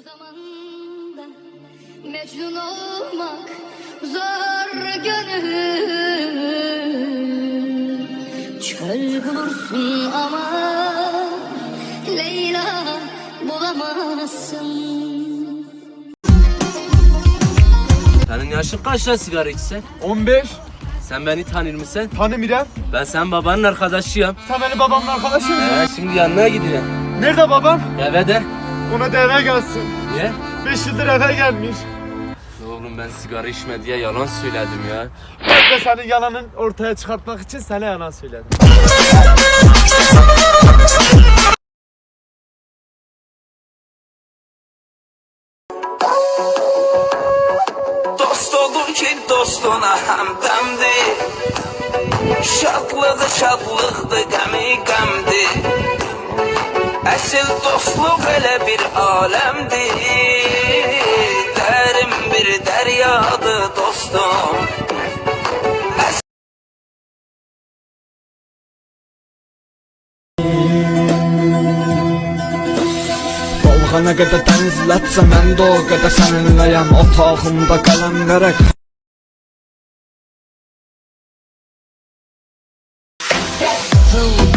Bu zamanda Mecnun olmak zor gönül Çöl bulursun ama Leyla bulamazsın Senin yaşın kaç lan sigara içsen? 15. Sen beni tanır mısın? Tanımıyorum. Ben senin babanın arkadaşıyım. Sen benim babamın arkadaşı mısın? Ee, şimdi yanına gidiyorum. Nerede babam? Eve de. Ona da eve gelsin. Niye? 5 yıldır eve gelmiş. Oğlum ben sigara içme diye yalan söyledim ya. Ben de senin yalanın ortaya çıkartmak için sana yalan söyledim. Dost olur ki dostuna həmdəmdir Şadlığı şadlıqdır, qəmi qəmdir Əsl dostluq elə bir aləmdir Dərin bir dəryadır dostum. Dalğa nə qədər dənizlətsə mən də o qədər səninləyəm. Otağımda qələm verək Hey,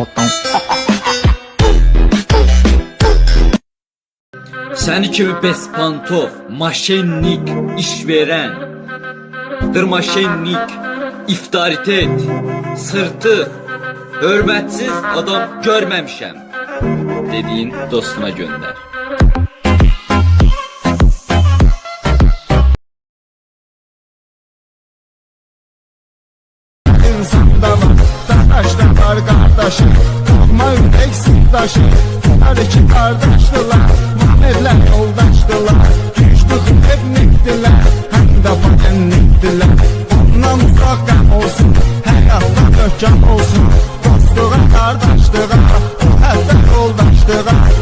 is Səni kimi bespantov, maşennik, işveren, dırmaşennik, iftaritet, sırtıq, hörmətsiz adam görməmişəm dediyin dostuna göndər. İnsanda var, daşda var Qalma ürək sirdaşı Hər iki qardaşdılar Muhamedlər yoldaşdılar Güclü hepnikdilər Həm də patenlikdilər Ondan uzaq qəm olsun Həyatda möhkəm olsun. Dostluğa, qardaşlığa Hətta yoldaşlığa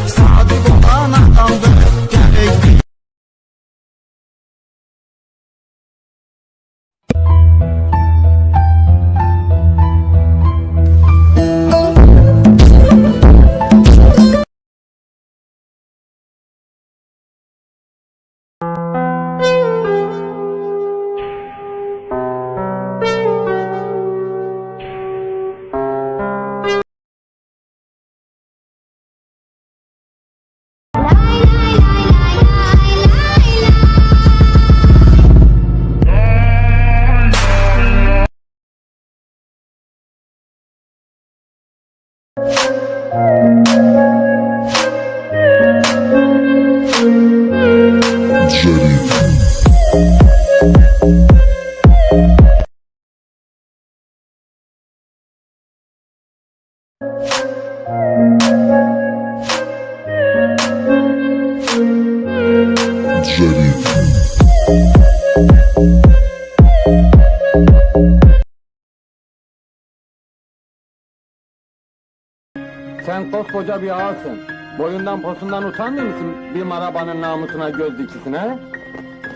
Sen koskoca bir ağasın. Boyundan posundan utanmıyor musun bir marabanın namusuna göz dikisine?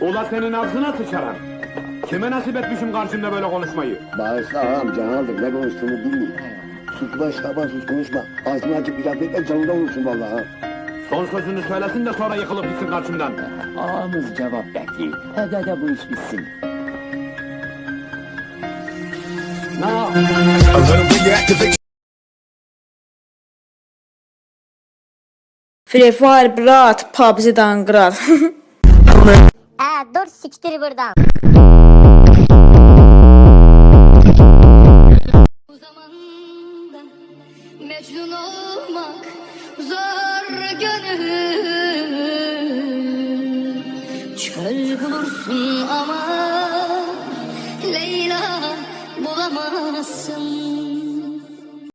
Ula senin ağzına sıçarım. Kime nasip etmişim karşımda böyle konuşmayı? Bağışla ağam canaldır ne konuştuğunu bilmiyor. Sus baş taban sus konuşma. Ağzını açıp bir laf etme canında olursun vallahi. ha. Son sözünü söylesin de sonra yıkılıp gitsin karşımdan. Ağamız cevap bekliyor. Hadi hadi bu iş bitsin. Free Fire, brat, PUBG Dangrat. Ee, dur siktir buradan. Bu zamanda Mecnun olmak zor gönül Çöl bulursun ama Leyla bulamazsın